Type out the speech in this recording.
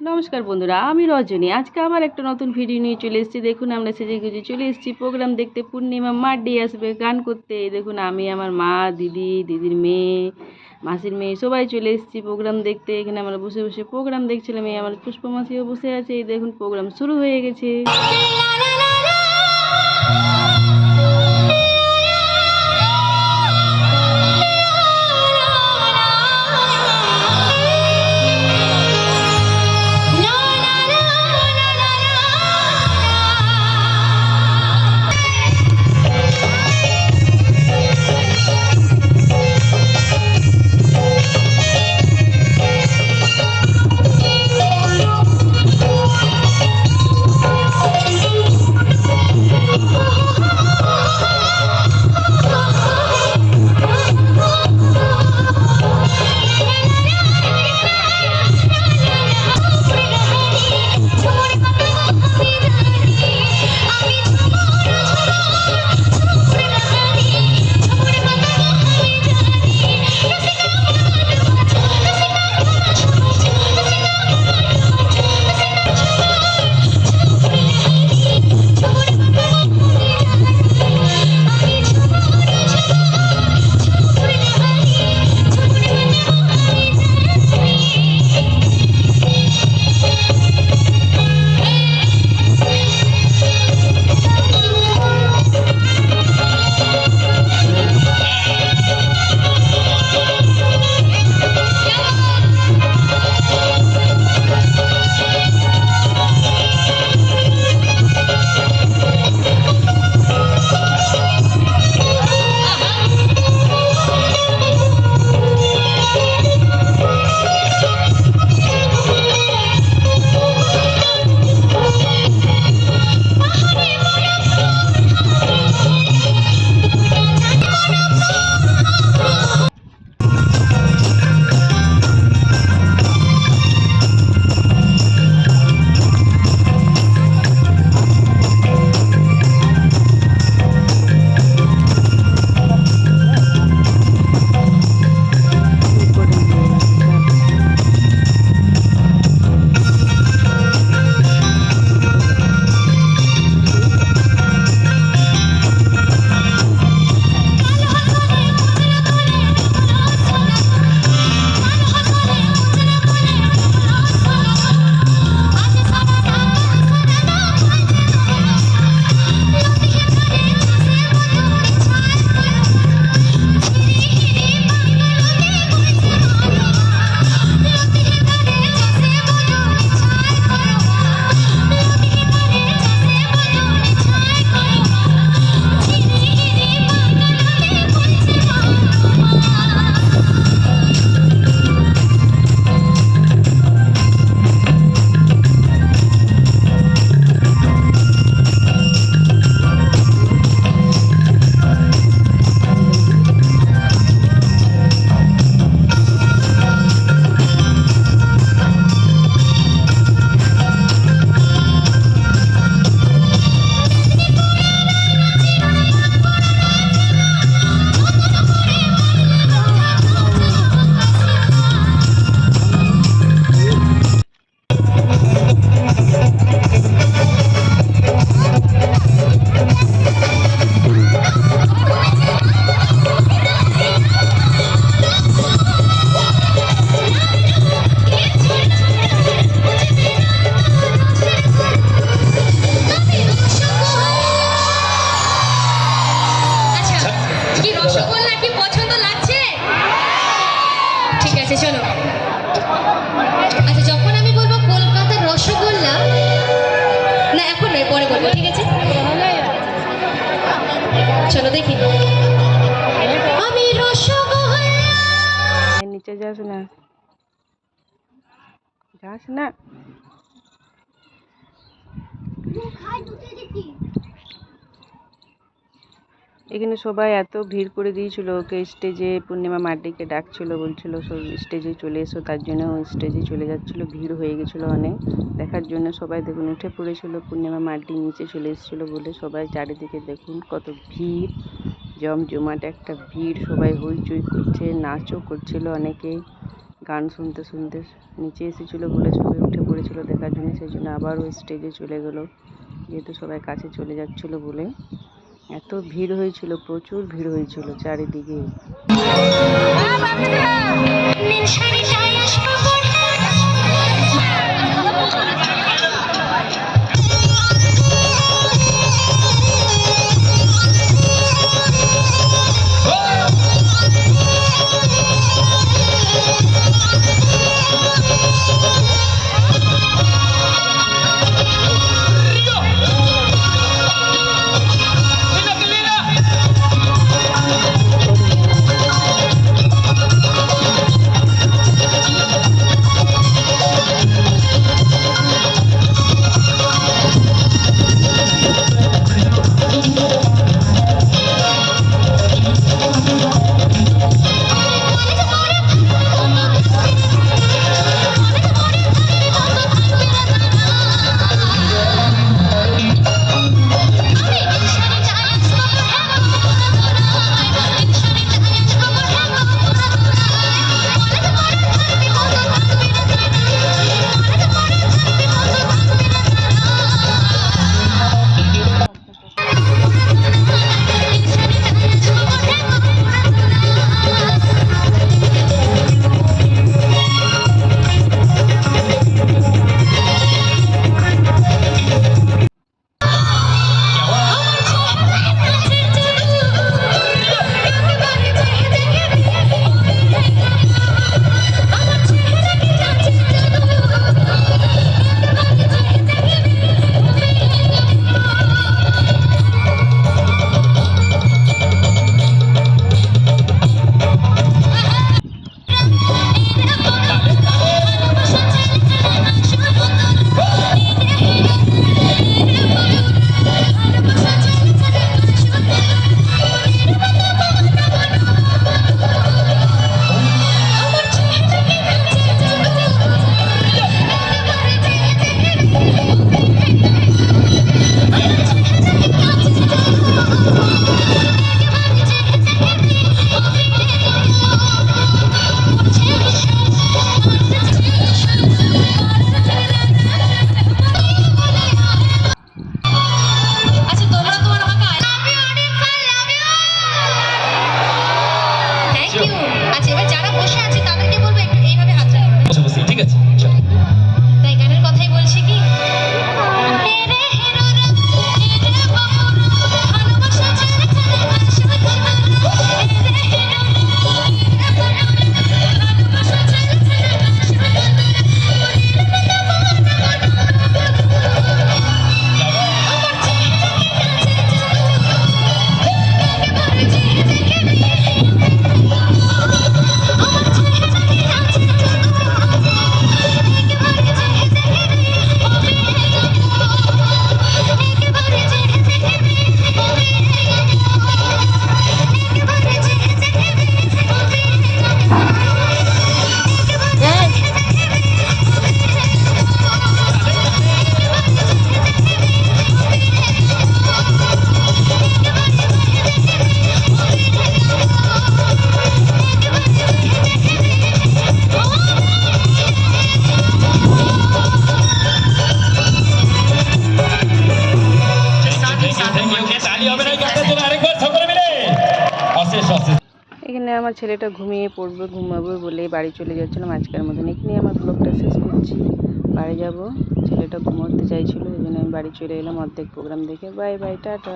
নমস্কার বন্ধুরা, আমি রজনী। আজকে আবার একটা নতুন ভিডিও নিয়ে চলে এসেছি। দেখুন, আমরা সেজে গুজে চলে এসেছি। প্রোগ্রাম দেখতে পূর্ণিমা মাড্ডি আসবে গান করতে। দেখুন, আমি আমার মা, দিদি, দিদির মেয়ে, মাসির মেয়ে, সবাই চলে এসেছি প্রোগ্রাম দেখতে। এখানে আমরা বসে বসে প্রোগ্রাম দেখছিলাম। এই আমার পুষ্প মাসিও বসে আছে। এই দেখুন প্রোগ্রাম শুরু হয়ে গেছে। দেখি। আমি রসগোল্লা। নিচে যাস না। যাস না। এখানে সবাই এত ভিড় করে দিয়েছিল ওকে স্টেজে পূর্ণিমা মার্ডিকে ডাকছিল, বলছিল সব স্টেজে চলে এসো। তার জন্য ও স্টেজে চলে যাচ্ছিল, ভিড় হয়ে গেছিল অনেক। দেখার জন্য সবাই দেখুন, উঠে পড়েছিল, পূর্ণিমা মার্ডি নিচে চলে এসেছিল বলে সবাই চারিদিকে দেখুন কত ভিড়, জমজমাট একটা ভিড়, সবাই হইচই করছে, নাচও করছিল অনেকেই গান শুনতে শুনতে নিচে এসেছিল বলে সবাই উঠে পড়েছিল দেখার জন্য, সেই জন্য আবার ওই স্টেজে চলে গেলো, যেহেতু সবাই কাছে চলে যাচ্ছিল বলে। এত ভিড় হয়েছিল প্রচুর ভিড় হয়েছিল চারিদিকে। এখানে আমার ছেলেটা ঘুমিয়ে পড়বে, ঘুমাবে বলে বাড়ি চলে যাচ্ছিল। আজকের মতন এখানে আমার ব্লগটা শেষ করছি। বাড়ি যাব। ছেলেটা ঘুমোতে চাইছিল, ওই জন্য আমি বাড়ি চলে এলাম অর্ধেক প্রোগ্রাম দেখে। Bye bye, tata.